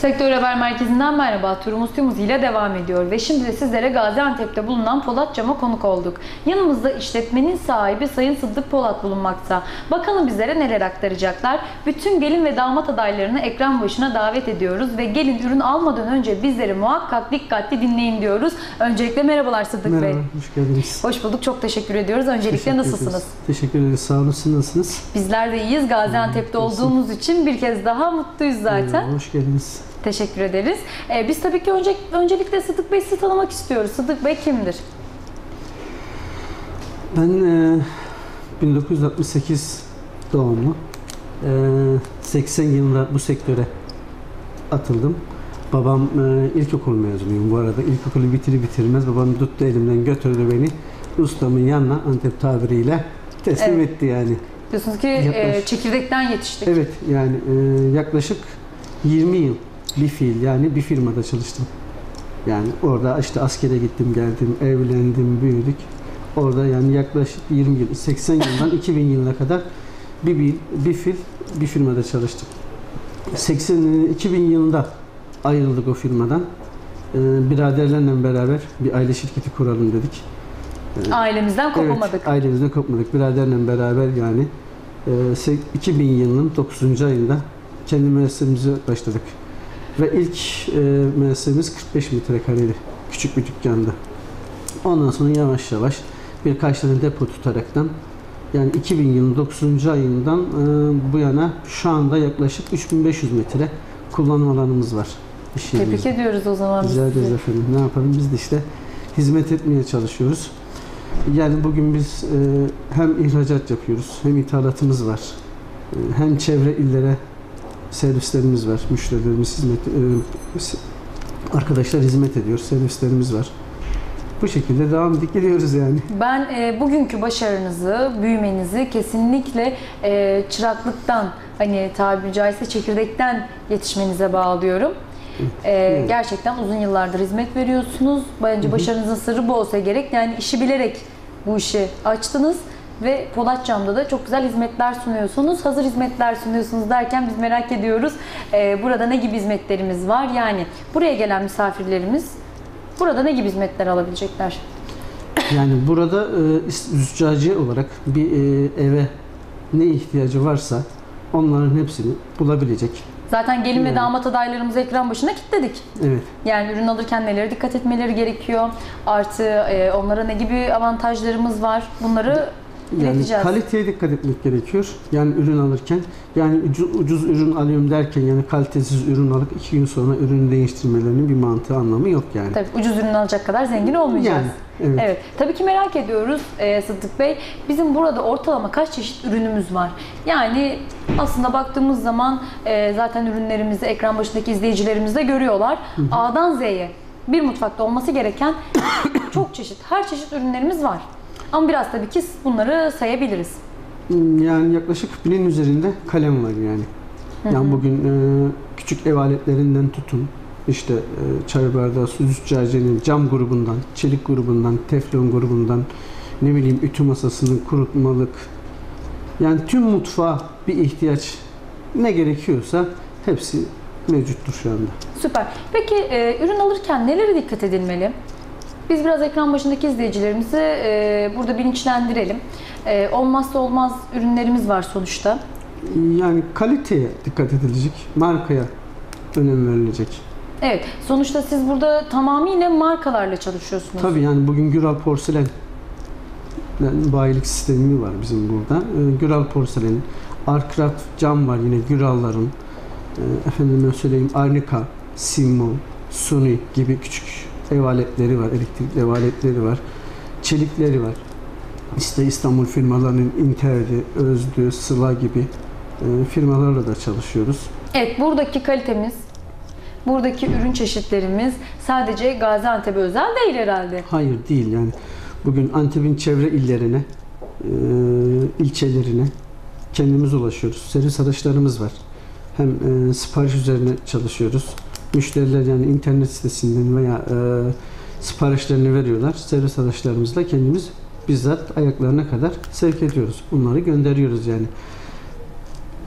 Sektör Haber Merkezi'nden merhaba. Turumuz tüm ile devam ediyor ve şimdi de sizlere Gaziantep'te bulunan Polat Cam'a konuk olduk. Yanımızda işletmenin sahibi Sayın Sıddık Polat bulunmakta. Bakalım bizlere neler aktaracaklar. Bütün gelin ve damat adaylarını ekran başına davet ediyoruz ve gelin ürün almadan önce bizleri muhakkak dikkatli dinleyin diyoruz. Öncelikle merhabalar Sıddık Bey. Merhaba, hoş geldiniz. Hoş bulduk. Çok teşekkür ediyoruz. Öncelikle Teşekkür nasılsınız? ederiz. Teşekkür ederiz. Sağ olun. Siz nasılsınız? Bizler de iyiyiz. Gaziantep'te olduğumuz için bir kez daha mutluyuz zaten. Merhaba, hoş geldiniz. Teşekkür ederiz. Ee, biz tabii ki önce, öncelikle Sıddık Bey sizi tanımak istiyoruz. Sıddık Bey kimdir? Ben e, 1968 doğumlu. E, 80 yılında bu sektöre atıldım. Babam e, ilkokul mezunuyum bu arada. İlkokulu bitirir bitirmez babam tuttu elimden götürdü beni ustamın yanına Antep tabiriyle teslim Evet. etti yani. Diyorsunuz ki Yaklaş. e, çekirdekten yetiştik. Evet yani e, yaklaşık 20 yıl bir fiil yani bir firmada çalıştım. Yani orada işte askere gittim geldim evlendim büyüdük. Orada yani yaklaşık 20 yıl 80 yıldan 2000 yılına kadar bir, bir, bir fil bir firmada çalıştım. 80 2000 yılında ayrıldık o firmadan. E, biraderlerle beraber bir aile şirketi kuralım dedik. Ailemizden kopamadık. Evet, ailemizden kopmadık. Biraderle beraber yani e, se- 2000 yılının 9. ayında kendi müessesemize başladık. Ve ilk e, müessesemiz 45 metrekareydi. Küçük bir dükkandı. Ondan sonra yavaş yavaş birkaç tane depo tutaraktan yani 2000 yılının 9. ayından e, bu yana şu anda yaklaşık 3500 metre kullanım alanımız var. Tebrik ediyoruz o zaman Rica ederiz efendim. Ne yapalım? Biz de işte hizmet etmeye çalışıyoruz. Yani bugün biz e, hem ihracat yapıyoruz, hem ithalatımız var. E, hem çevre illere servislerimiz var. Müşterilerimiz hizmet e, arkadaşlar hizmet ediyor. Servislerimiz var. Bu şekilde devam edip gidiyoruz yani. Ben e, bugünkü başarınızı, büyümenizi kesinlikle e, çıraklıktan hani tabiri caizse çekirdekten yetişmenize bağlıyorum. E, Evet. gerçekten uzun yıllardır hizmet veriyorsunuz. Bence başarınızın sırrı bu olsa gerek. Yani işi bilerek bu işi açtınız ve Polat Cam'da da çok güzel hizmetler sunuyorsunuz. Hazır hizmetler sunuyorsunuz derken biz merak ediyoruz. e, burada ne gibi hizmetlerimiz var? Yani buraya gelen misafirlerimiz burada ne gibi hizmetler alabilecekler? Yani burada e, züccaciye olarak bir e, eve ne ihtiyacı varsa onların hepsini bulabilecek. Zaten gelin ve damat adaylarımızı ekran başına kilitledik. Evet. Yani ürün alırken nelere dikkat etmeleri gerekiyor? Artı e, onlara ne gibi avantajlarımız var? Bunları Yani ileteceğiz. kaliteye dikkat etmek gerekiyor. Yani ürün alırken yani ucu- ucuz ürün alıyorum derken yani kalitesiz ürün alıp iki gün sonra ürünü değiştirmelerinin bir mantığı anlamı yok yani. Tabii ucuz ürün alacak kadar zengin olmayacağız. Yani evet. Evet. Tabii ki merak ediyoruz e, Sıddık Bey. Bizim burada ortalama kaç çeşit ürünümüz var? Yani aslında baktığımız zaman e, zaten ürünlerimizi ekran başındaki izleyicilerimiz de görüyorlar. A'dan Z'ye bir mutfakta olması gereken çok çeşit, her çeşit ürünlerimiz var. Ama biraz tabii ki bunları sayabiliriz. Yani yaklaşık binin üzerinde kalem var yani. Yani bugün e, küçük ev aletlerinden tutun işte e, çay bardağı, su züccaciyenin cam grubundan, çelik grubundan, teflon grubundan ne bileyim ütü masasının kurutmalık yani tüm mutfağa bir ihtiyaç ne gerekiyorsa hepsi mevcuttur şu anda. Süper. Peki e, ürün alırken nelere dikkat edilmeli? Biz biraz ekran başındaki izleyicilerimizi e, burada bilinçlendirelim. E, olmazsa olmaz ürünlerimiz var sonuçta. Yani kaliteye dikkat edilecek, markaya önem verilecek. Evet, sonuçta siz burada tamamıyla markalarla çalışıyorsunuz. Tabii yani bugün Güral Porselen yani bayilik sistemi var bizim burada. Ee, Güral Porselen'in, Arkraft cam var yine Güral'ların. Ee, efendime söyleyeyim Arnica, Simmo, Sony gibi küçük ev aletleri var, elektrikli ev aletleri var. Çelikleri var. İşte İstanbul firmalarının Inter'di, Özdü, Sıla gibi e, firmalarla da çalışıyoruz. Evet, buradaki kalitemiz, buradaki ürün çeşitlerimiz sadece Gaziantep'e özel değil herhalde. Hayır değil yani. Bugün Antep'in çevre illerine, e, ilçelerine kendimiz ulaşıyoruz. Servis araçlarımız var. Hem e, sipariş üzerine çalışıyoruz. Müşteriler yani internet sitesinden veya e, siparişlerini veriyorlar. Servis araçlarımızla kendimiz bizzat ayaklarına kadar sevk ediyoruz. Bunları gönderiyoruz yani.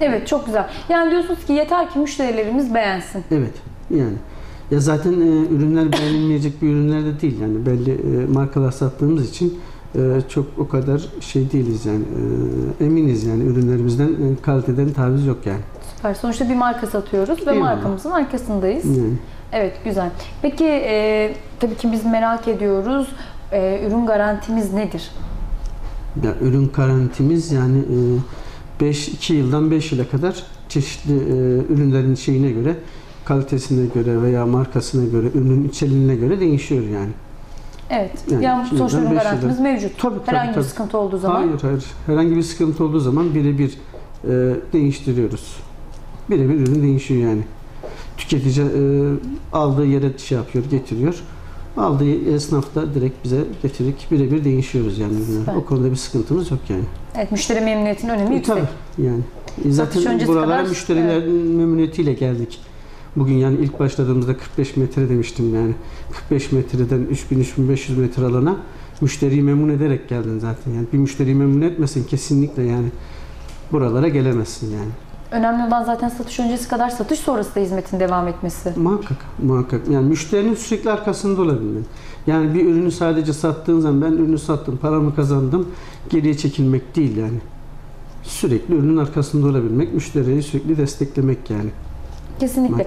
Evet, çok güzel. Yani diyorsunuz ki yeter ki müşterilerimiz beğensin. Evet. Yani ya zaten e, ürünler beğenilmeyecek bir ürünler de değil yani belli e, markalar sattığımız için çok o kadar şey değiliz yani e, eminiz yani ürünlerimizden e, kaliteden taviz yok yani. Süper. Sonuçta bir marka satıyoruz ve Eyvallah. markamızın arkasındayız. yani. Evet güzel. Peki e, tabii ki biz merak ediyoruz. E, ürün garantimiz nedir? Ya ürün garantimiz yani 5 2 yıldan 5 yıla kadar çeşitli e, ürünlerin şeyine göre kalitesine göre veya markasına göre ürünün içeriğine göre değişiyor yani. Evet. Yani, Yani ürün beş garantimiz mevcut. Tabii, tabii, Herhangi tabii. bir sıkıntı olduğu zaman. Hayır hayır. Herhangi bir sıkıntı olduğu zaman birebir e, değiştiriyoruz. Birebir ürün değişiyor yani. Tüketici e, aldığı yere şey yapıyor, getiriyor. Aldığı esnaf da direkt bize getirip birebir değişiyoruz yani. Süper. O konuda bir sıkıntımız yok yani. Evet, müşteri memnuniyetinin önemi E, yüksek. Tabii yani. E, Zaten buralara kadar- müşterilerin memnuniyetiyle geldik. Bugün yani ilk başladığımızda 45 metre demiştim yani. 45 metreden 3000-3500 metre alana müşteriyi memnun ederek geldin zaten. Yani bir müşteriyi memnun etmesin kesinlikle yani buralara gelemezsin yani. Önemli olan zaten satış öncesi kadar satış sonrası da hizmetin devam etmesi. Muhakkak, muhakkak. Yani müşterinin sürekli arkasında olabilmen. Yani bir ürünü sadece sattığın zaman ben ürünü sattım, paramı kazandım, geriye çekilmek değil yani. Sürekli ürünün arkasında olabilmek, müşteriyi sürekli desteklemek yani. Kesinlikle.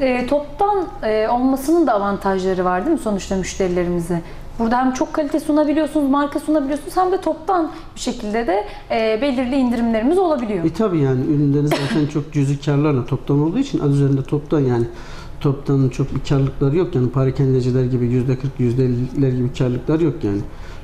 E, toptan e, olmasının da avantajları var değil mi sonuçta müşterilerimize? Burada hem çok kalite sunabiliyorsunuz, marka sunabiliyorsunuz hem de toptan bir şekilde de e, belirli indirimlerimiz olabiliyor. E tabi yani ürünleri zaten çok cüzi karlarla toptan olduğu için adı üzerinde toptan yani toptan çok bir karlılıkları yok yani parakendeciler gibi yüzde 40 yüzde 50'ler gibi karlılıklar yok yani.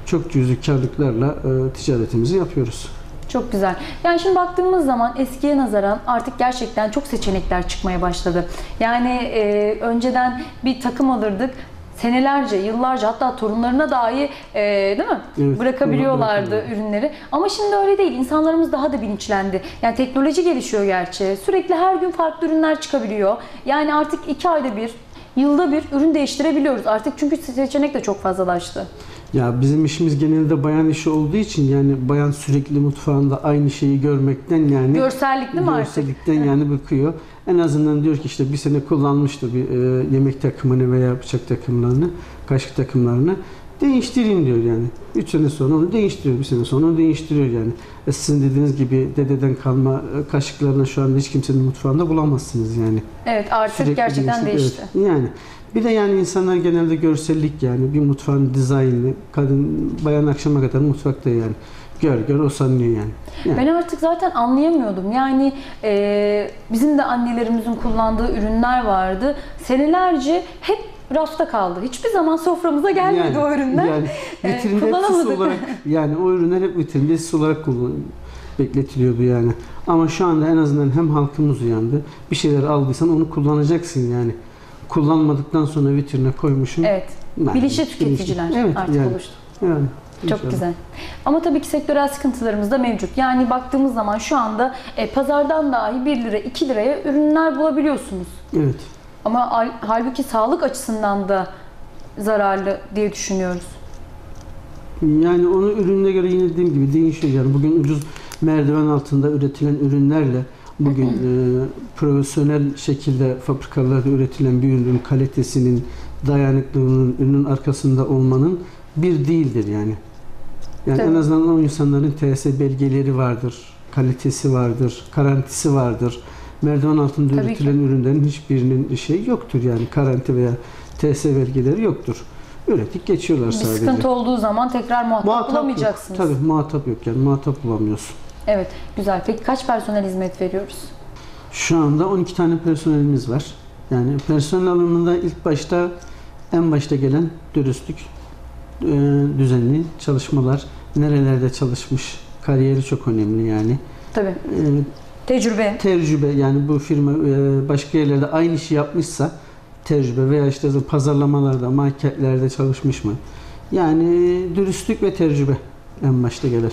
Çok cüzi karlılıklarla e, ticaretimizi yapıyoruz. Çok güzel. Yani şimdi baktığımız zaman eskiye nazaran artık gerçekten çok seçenekler çıkmaya başladı. Yani e, önceden bir takım alırdık. Senelerce, yıllarca hatta torunlarına dahi e, değil mi? Evet, Bırakabiliyorlardı ürünleri. Ama şimdi öyle değil. İnsanlarımız daha da bilinçlendi. Yani teknoloji gelişiyor gerçi. Sürekli her gün farklı ürünler çıkabiliyor. Yani artık iki ayda bir, yılda bir ürün değiştirebiliyoruz. Artık çünkü seçenek de çok fazlalaştı. Ya bizim işimiz genelde bayan işi olduğu için yani bayan sürekli mutfağında aynı şeyi görmekten yani Görsellik değil mi artık? görsellikten yani bıkıyor. En azından diyor ki işte bir sene kullanmıştı bir e, yemek takımını veya bıçak takımlarını, kaşık takımlarını değiştireyim diyor yani. 3 sene sonra onu değiştiriyor, bir sene sonra onu değiştiriyor yani. E sizin dediğiniz gibi dededen kalma e, kaşıklarını şu anda hiç kimsenin mutfağında bulamazsınız yani. Evet artık Sürekli gerçekten değişti, değişti. evet. Yani bir de yani insanlar genelde görsellik yani bir mutfağın dizaynını kadın bayan akşama kadar mutfakta yani gör gör o sanıyor yani. yani. Ben artık zaten anlayamıyordum. Yani e, bizim de annelerimizin kullandığı ürünler vardı. Senelerce hep rafta kaldı. Hiçbir zaman soframıza gelmedi o ürünler. Yani vitrinde kullanamadık. olarak yani o ürünler hep vitrinde süs olarak bekletiliyordu yani. Ama şu anda en azından hem halkımız uyandı. Bir şeyler aldıysan onu kullanacaksın yani. Kullanmadıktan sonra vitrine koymuşsun. Evet. Yani Bilinçli tüketiciler Evet, artık yani. oluştu. Yani. Çok inşallah. güzel. Ama tabii ki sektörel sıkıntılarımız da mevcut. Yani baktığımız zaman şu anda e, pazardan dahi 1 lira 2 liraya ürünler bulabiliyorsunuz. Evet. Ama hal- halbuki sağlık açısından da zararlı diye düşünüyoruz. Yani onu ürününe göre yine dediğim gibi değişiyor. Yani bugün ucuz merdiven altında üretilen ürünlerle bugün e, profesyonel şekilde fabrikalarda üretilen bir ürünün kalitesinin, dayanıklılığının, ürünün arkasında olmanın bir değildir yani. Yani Tabii. en azından o insanların TS belgeleri vardır, kalitesi vardır, garantisi vardır. Merdiven altında Tabii üretilen ürünlerin hiçbirinin şey yoktur yani garanti veya TS belgeleri yoktur. Üretip geçiyorlar Bir sadece. sıkıntı olduğu zaman tekrar muhatap, Muhatap bulamayacaksınız. Yok. Tabii muhatap yok yani muhatap bulamıyorsun. Evet, güzel. Peki kaç personel hizmet veriyoruz? Şu anda 12 tane personelimiz var. Yani personel alımında ilk başta en başta gelen dürüstlük, e, düzenli çalışmalar, nerelerde çalışmış, kariyeri çok önemli yani. Tabii. Tecrübe. tecrübe yani bu firma e, başka yerlerde aynı işi yapmışsa tecrübe veya işte pazarlamalarda, marketlerde çalışmış mı? Yani dürüstlük ve tecrübe en başta gelir.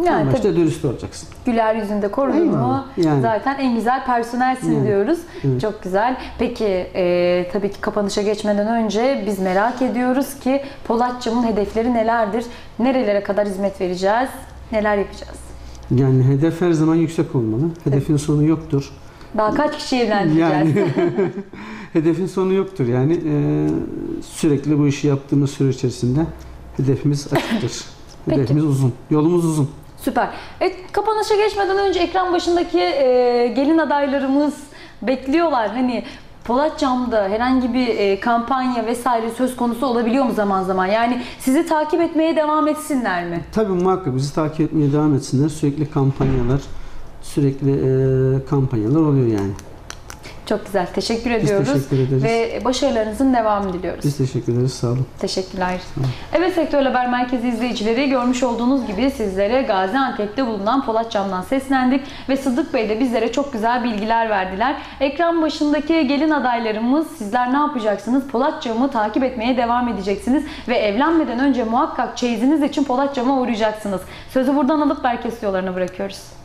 en Yani başta tabii dürüst olacaksın. güler yüzünde korudun mu. Yani. zaten en güzel personelsin Yani. diyoruz. Evet. Çok güzel. Peki e, tabii ki kapanışa geçmeden önce biz merak ediyoruz ki Polatcığımın hedefleri nelerdir? Nerelere kadar hizmet vereceğiz? Neler yapacağız? Yani hedef her zaman yüksek olmalı. Hedefin sonu yoktur. Daha kaç kişi evlendireceğiz? Yani hedefin sonu yoktur yani Ee, sürekli bu işi yaptığımız süre içerisinde hedefimiz açıktır. Hedefimiz uzun, yolumuz uzun. Süper. Evet, kapanışa geçmeden önce ekran başındaki e, gelin adaylarımız bekliyorlar. Hani Polat Cam'da herhangi bir e, kampanya vesaire söz konusu olabiliyor mu zaman zaman? Yani sizi takip etmeye devam etsinler mi? Tabii muhakkak bizi takip etmeye devam etsinler. Sürekli kampanyalar, sürekli e, kampanyalar oluyor yani. Çok güzel. Teşekkür Biz ediyoruz. teşekkür ederiz. Ve başarılarınızın devamını diliyoruz. Biz teşekkür ederiz. Sağ olun. Teşekkürler. Evet Sektör Haber Merkezi izleyicileri görmüş olduğunuz gibi sizlere Gaziantep'te bulunan Polat Cam'dan seslendik ve Sıddık Bey de bizlere çok güzel bilgiler verdiler. Ekran başındaki gelin adaylarımız sizler ne yapacaksınız? Polat Cam'ı takip etmeye devam edeceksiniz ve evlenmeden önce muhakkak çeyiziniz için Polat Cam'a uğrayacaksınız. Sözü buradan alıp merkez yollarına bırakıyoruz.